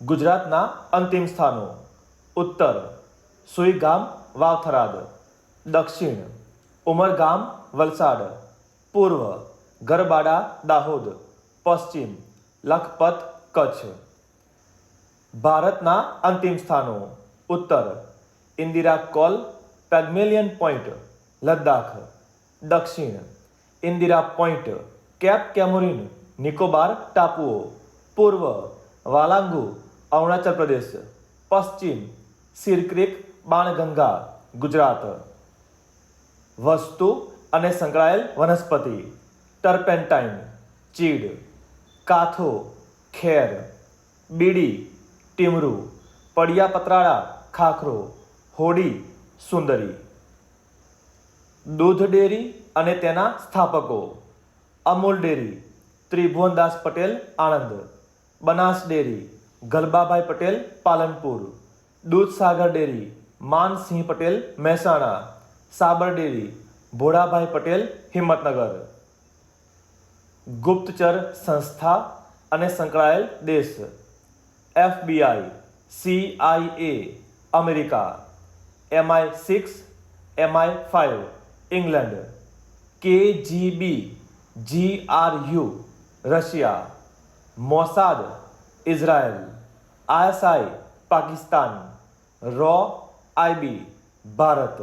ગુજરાતના અંતિમ સ્થાનો ઉત્તર સુઈગામ વાવથરાદ દક્ષિણ ઉમરગામ વલસાડ પૂર્વ ગરબાડા દાહોદ પશ્ચિમ લખપત કચ્છ ભારતના અંતિમ સ્થાનો ઉત્તર Indira col Pygmalion point Ladakh દક્ષિણ ઇન્દિરા પોઈન્ટ કેપ કેમોરિન નિકોબાર ટાપુઓ પૂર્વ વાલાંગુ અરુણાચલ પ્રદેશ પશ્ચિમ સિરક્રિક બાણગંગા ગુજરાત વસ્તુ અને સંકળાયેલ વનસ્પતિ ટર્પેન્ટાઇન ચીડ, કાથો, ખેર, બીડી, ટીમરૂ પડિયા પતરાળા ખાખરો, હોડી, સુંદરી. દૂધ ડેરી અને તેના સ્થાપકો, Amul dairy, Tribhuvandas Patel Anand, Banas dairy Galbabhai Patel, Palanpur. Dudhsagar dairy, Mansinh Patel, Mahesana. Sabar dairy, Bholabhai Patel, Himmatnagar. ગુપ્તચર સંસ્થા અને સંકળાયેલ દેશ. FBI, CIA, America. MI six, MI five England. KGB, GRU, Russia. Mossad Israel ISI Pakistan row IB Bharat